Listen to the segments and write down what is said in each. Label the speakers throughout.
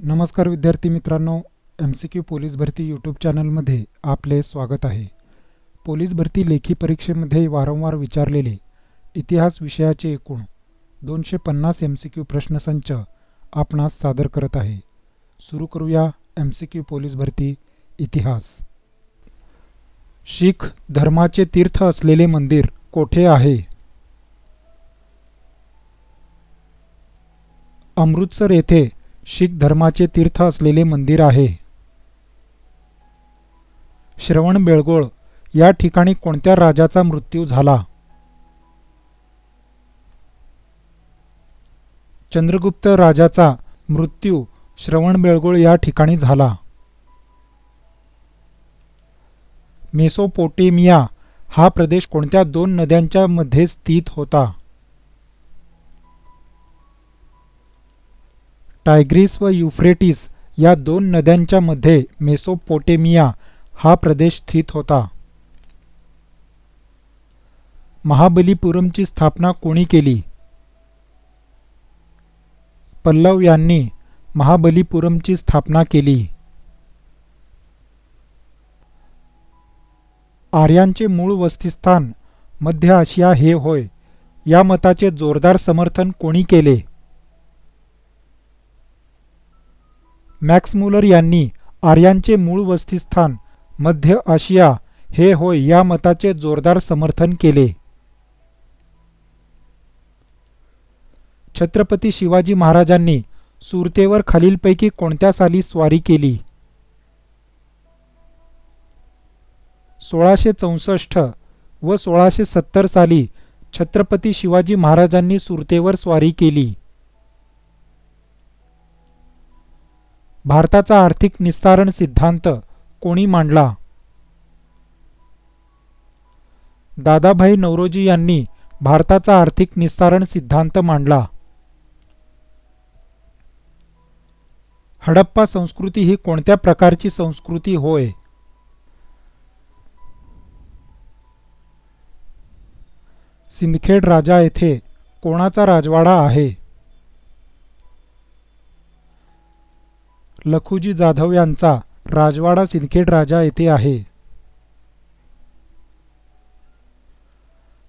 Speaker 1: नमस्कार विद्यार्थी मित्रांनो एम सी क्यू पोलीस भरती यूट्यूब चॅनलमध्ये आपले स्वागत आहे. पोलीस भरती लेखी परीक्षेमध्ये वारंवार विचारलेले इतिहास विषयाचे एकूण दोनशे पन्नास एम सी क्यू प्रश्नसंच आपणास सादर करत आहे. सुरू करूया एम सी क्यू पोलीस भरती इतिहास. शीख धर्माचे तीर्थ असलेले मंदिर कोठे आहे? अमृतसर येथे शीख धर्माचे तीर्थ असलेले मंदिर आहे. श्रवण बेळगोळ या ठिकाणी कोणत्या राजाचा मृत्यू झाला? चंद्रगुप्त राजाचा मृत्यू श्रवण बेळगोळ या ठिकाणी झाला. मेसोपोटेमिया हा प्रदेश कोणत्या दोन नद्यांच्या मध्ये स्थित होता? टायग्रीस व युफ्रेटिस या दोन नद्यांच्या मध्ये मेसोपोटेमिया हा प्रदेश स्थित होता. महाबलीपुरमची स्थापना कोणी केली? पल्लव यांनी महाबलीपुरमची स्थापना केली. आर्यांचे मूळ वस्तिस्थान मध्य आशिया हे होय. या मताचे जोरदार समर्थन कोणी केले? मॅक्स मुलर यांनी आर्यांचे मूळ वस्तिस्थान मध्य आशिया हे होय या मताचे जोरदार समर्थन केले. छत्रपती शिवाजी महाराजांनी सुरतेवर खालीलपैकी कोणत्या साली स्वारी केली? सोळाशे चौसष्ट व सोळाशे सत्तर साली छत्रपती शिवाजी महाराजांनी सुरतेवर स्वारी केली. भारताचा आर्थिक निस्तारण सिद्धांत कोणी मांडला? दादाभाई नौरोजी यांनी भारताचा आर्थिक निस्तारण सिद्धांत मांडला. हडप्पा संस्कृती ही कोणत्या प्रकारची संस्कृती होय? सिंदखेड राजा येथे कोणाचा राजवाडा आहे? लखुजी जाधव यांचा राजवाडा सिंदखेड राजा येथे आहे.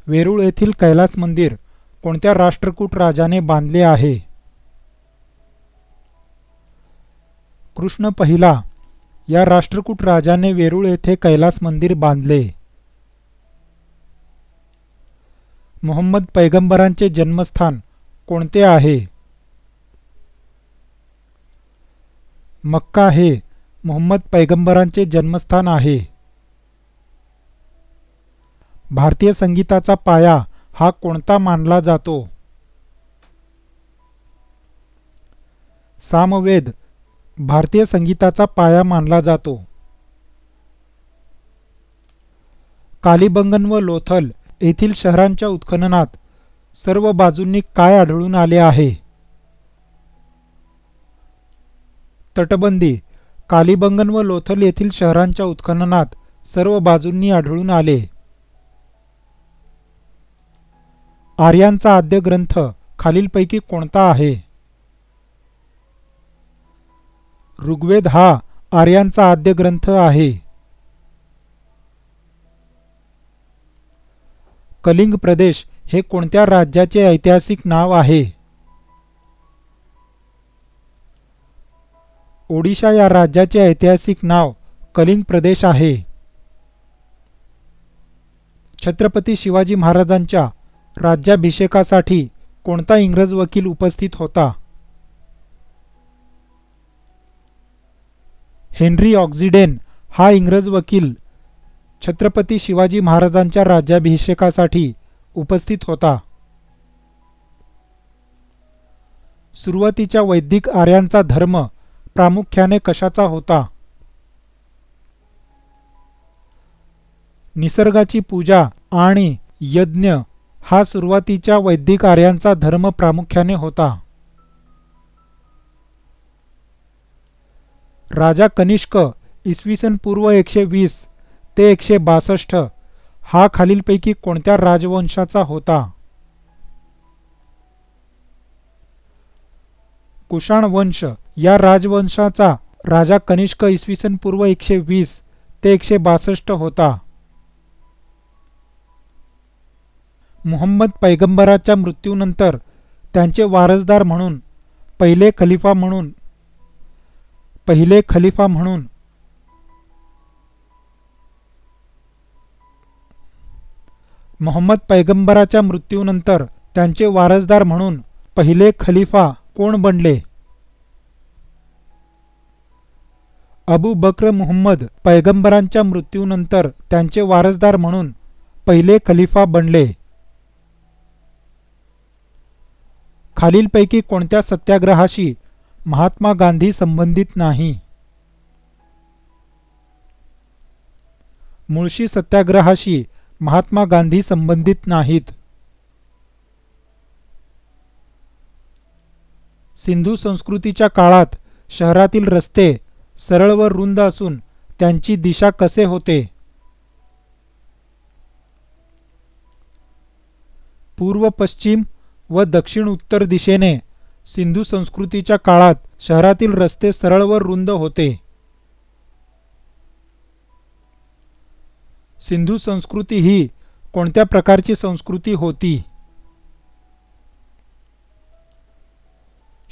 Speaker 1: वेरूळ येथील कैलास मंदिर कोणत्या राष्ट्रकूट राजाने बांधले आहे? कृष्ण पहिला या राष्ट्रकूट राजाने वेरूळ येथे कैलास मंदिर बांधले. मोहम्मद पैगंबरांचे जन्मस्थान कोणते आहे? मक्का हे मोहम्मद पैगंबरांचे जन्मस्थान आहे. भारतीय संगीताचा पाया हा कोणता मानला जातो? सामवेद भारतीय संगीताचा पाया मानला जातो. कालिबंगन व लोथल येथील शहरांच्या उत्खननात सर्व बाजूंनी काय आढळून आले आहे? तटबंदी कालिबंगन व लोथल येथील शहरांच्या उत्खननात सर्व बाजूंनी आढळून आले. आर्यांचा आद्य ग्रंथ खालीलपैकी कोणता आहे? ऋग्वेद हा आर्यांचा आद्य ग्रंथ आहे. कलिंग प्रदेश हे कोणत्या राज्याचे ऐतिहासिक नाव आहे? ओडिशा या राज्याचे ऐतिहासिक नाव कलिंग प्रदेश आहे. छत्रपती शिवाजी महाराजांच्या राज्याभिषेकासाठी कोणता इंग्रज वकील उपस्थित होता? हेनरी ऑक्झिडेन हा इंग्रज वकील छत्रपती शिवाजी महाराजांच्या राज्याभिषेकासाठी उपस्थित होता. सुरुवातीच्या वैदिक आर्यांचा धर्म प्रामुख्याने कशाचा होता? निसर्गाची पूजा आणि यज्ञ हा सुरुवातीच्या वैदिक आर्यांचा धर्म प्रामुख्याने होता. राजा कनिष्क इसवी सन पूर्व एकशे वीस ते एकशे बासष्ट हा खालीलपैकी कोणत्या राजवंशाचा होता? कुषाण वंश या राजवंशाचा राजा कनिष्क इसवी सन पूर्व एकशे वीस ते एकशे बासष्ट होता. मुहम्मद पैगंबराच्या मृत्यूनंतर त्यांचे वारसदार म्हणून पहिले खलिफा म्हणून पहिले खलिफा म्हणून. मोहम्मद पैगंबराच्या मृत्यूनंतर त्यांचे वारसदार म्हणून पहिले खलिफा कोण बनले? अबू बक्र मुहम्मद पैगंबरांच्या मृत्यूनंतर त्यांचे वारसदार म्हणून पहिले खलिफा बनले. खालीलपैकी कोणत्या सत्याग्रहाशी महात्मा गांधी संबंधित नाही? मुळशी सत्याग्रहाशी महात्मा गांधी संबंधित नाहीत. सिंधू संस्कृतीच्या काळात शहरातील रस्ते सरळ व रुंद असून त्यांची दिशा कसे होते? पूर्व पश्चिम व दक्षिण उत्तर दिशेने सिंधू संस्कृतीच्या काळात शहरातील रस्ते सरळ व रुंद होते. सिंधू संस्कृती ही कोणत्या प्रकारची संस्कृती होती?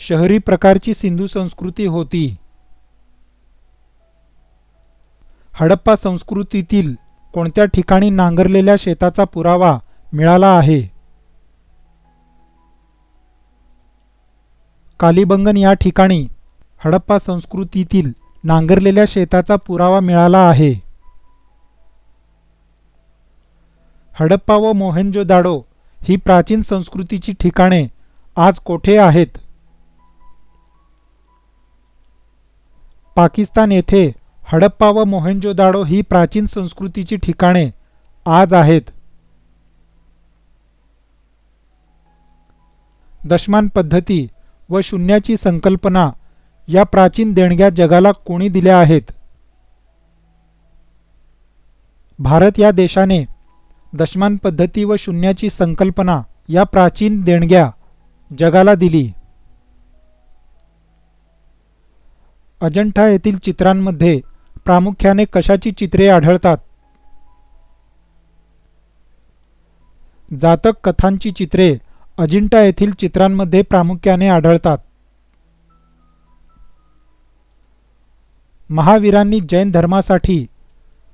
Speaker 1: शहरी प्रकारची सिंधू संस्कृती होती. हडप्पा संस्कृतीतील कोणत्या ठिकाणी नांगरलेल्या शेताचा पुरावा मिळाला आहे? कालिबंगन या ठिकाणी हडप्पा संस्कृतीतील नांगरलेल्या शेताचा पुरावा मिळाला आहे. हडप्पा व मोहेंजोदाडो ही प्राचीन संस्कृतीची ठिकाणे आज कोठे आहेत? पाकिस्तान येथे हडप्पा व मोहेंजोदाडो ही प्राचीन संस्कृतीची ठिकाणे आज आहेत. दशमान पद्धती व शून्याची संकल्पना या प्राचीन देणग्या जगाला कोणी दिल्या आहेत? भारत या देशाने दशमान पद्धती व शून्याची संकल्पना या प्राचीन देणग्या जगाला दिली. अजंठा येथील चित्रांमध्ये प्रामुख्याने कशाची चित्रे आढळतात? जातक कथांची चित्रे अजिंठा येथील चित्रांमध्ये प्रामुख्याने आढळतात. महावीरांनी जैन धर्मासाठी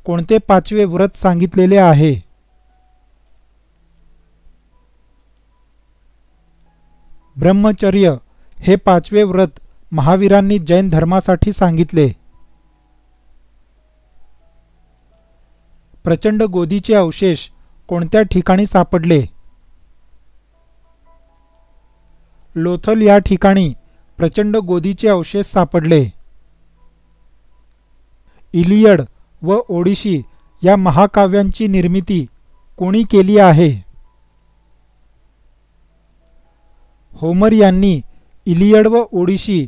Speaker 1: कोणते पाचवे व्रत सांगितलेले आहे? ब्रह्मचर्य हे पाचवे व्रत महावीरांनी जैन धर्मासाठी सांगितले. प्रचंड गोदीचे अवशेष कोणत्या ठिकाणी सापडले? लोथल या ठिकाणी प्रचंड गोदीचे अवशेष सापडले. इलियड व ओडिशी या महाकाव्यांची निर्मिती कोणी केली आहे? होमर यांनी इलियड व ओडिशी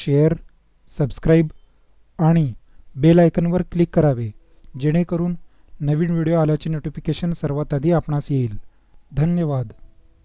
Speaker 1: शेअर सबस्क्राईब आणि बेल आयकनवर क्लिक करावे जेणेकरून नवीन व्हिडिओ आल्याचे नोटिफिकेशन सर्वात आधी आपणास येईल. धन्यवाद.